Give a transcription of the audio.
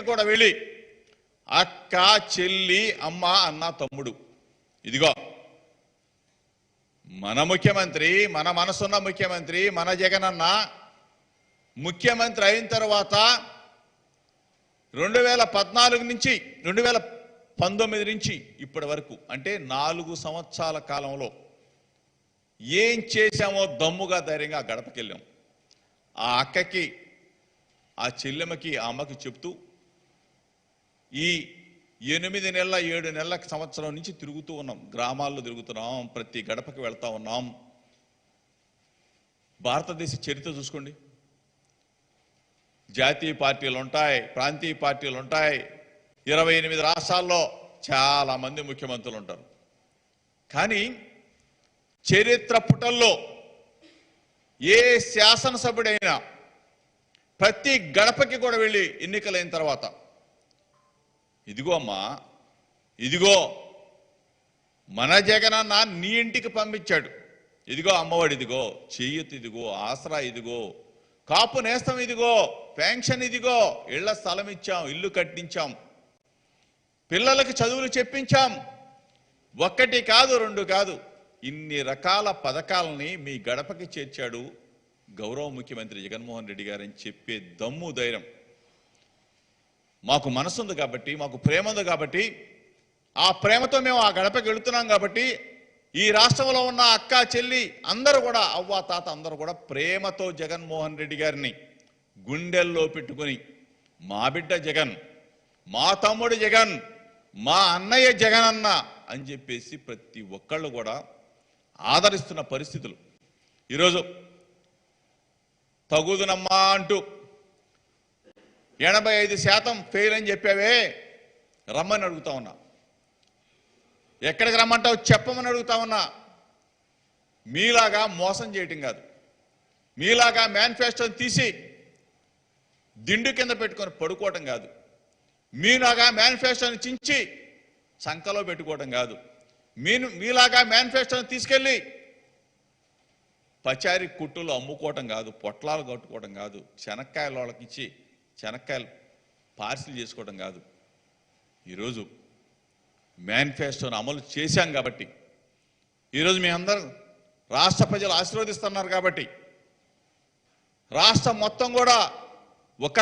కూడా వెళ్ళి అక్క చెల్లి అమ్మ అన్న తమ్ముడు ఇదిగో మన ముఖ్యమంత్రి మన మనసున్న ముఖ్యమంత్రి మన జగనన్న ముఖ్యమంత్రి అయిన తర్వాత రెండు వేల పద్నాలుగు నుంచి రెండు వేల పంతొమ్మిది నుంచి ఇప్పటి వరకు అంటే నాలుగు సంవత్సరాల కాలంలో ఏం చేశామో దమ్ముగా ధైర్యంగా గడపకెళ్ళాం. ఆ అక్కకి ఆ చెల్లెమ్మకి ఆ అమ్మకి చెప్తూ ఈ ఎనిమిది నెలల ఏడు నెలల సంవత్సరం నుంచి తిరుగుతూ ఉన్నాం. గ్రామాల్లో తిరుగుతున్నాం. ప్రతి గడపకి వెళ్తా ఉన్నాం. భారతదేశ చరిత్ర చూసుకోండి. జాతీయ పార్టీలు ఉంటాయి ప్రాంతీయ పార్టీలు ఉంటాయి. ఇరవై ఎనిమిది రాష్ట్రాల్లో చాలా మంది ముఖ్యమంత్రులు ఉంటారు. కానీ చరిత్ర పుటల్లో ఏ శాసనసభ్యుడైనా ప్రతి గడపకి కూడా వెళ్ళి ఎన్నికలైన తర్వాత ఇదిగో అమ్మా ఇదిగో మన జగనన్న నీ ఇంటికి పంపించాడు. ఇదిగో అమ్మఒడి ఇదిగో చేయూతి ఇదిగో ఆసరా ఇదిగో కాపు నేస్తం ఇదిగో పెన్షన్ ఇదిగో ఇళ్ళ స్థలం ఇచ్చాం ఇల్లు కట్టించాం పిల్లలకు చదువులు చెప్పించాం. ఒక్కటి కాదు రెండు కాదు. ఇన్ని రకాల పథకాలని మీ గడపకి చేర్చాడు గౌరవ ముఖ్యమంత్రి జగన్మోహన్ రెడ్డి గారని చెప్పే దమ్ము ధైర్యం. మాకు మనసుంది కాబట్టి మాకు ప్రేమ ఉంది కాబట్టి ఆ ప్రేమతో మేము ఆ గడపకి వెళుతున్నాం కాబట్టి ఈ రాష్ట్రంలో ఉన్న అక్క చెల్లి అందరూ కూడా అవ్వ తాత అందరూ కూడా ప్రేమతో జగన్మోహన్ రెడ్డి గారిని గుండెల్లో పెట్టుకొని మా బిడ్డ జగన్ మా తమ్ముడు జగన్ మా అన్నయ్య జగన్ అన్న అని చెప్పేసి ప్రతి ఒక్కళ్ళు కూడా ఆదరిస్తున్న పరిస్థితులు. ఈరోజు తగుదునమ్మా అంటూ ఎనభై ఐదు శాతం ఫెయిల్ అని చెప్పావే? రమ్మని అడుగుతా ఉన్నా. ఎక్కడికి రమ్మంటావు? చెప్పమని అడుగుతా ఉన్నా. మీలాగా మోసం చేయటం కాదు. మీలాగా మేనిఫెస్టోని తీసి దిండు కింద పెట్టుకొని పడుకోవటం కాదు. మీలాగా మేనిఫెస్టోని చించి సంఖలో పెట్టుకోవటం కాదు. మీను మీలాగా మేనిఫెస్టోని తీసుకెళ్ళి పచారి కుట్టులు అమ్ముకోవటం కాదు పొట్లాలు కట్టుకోవటం కాదు శనక్కాయల వాళ్ళకి ఇచ్చి శనక్కాయలు పార్సిల్ చేసుకోవడం కాదు. ఈరోజు మేనిఫెస్టోను అమలు చేశాం కాబట్టి ఈరోజు మీ అందరూ రాష్ట్ర ప్రజలు ఆశీర్వదిస్తున్నారు కాబట్టి రాష్ట్రం మొత్తం కూడా ఒక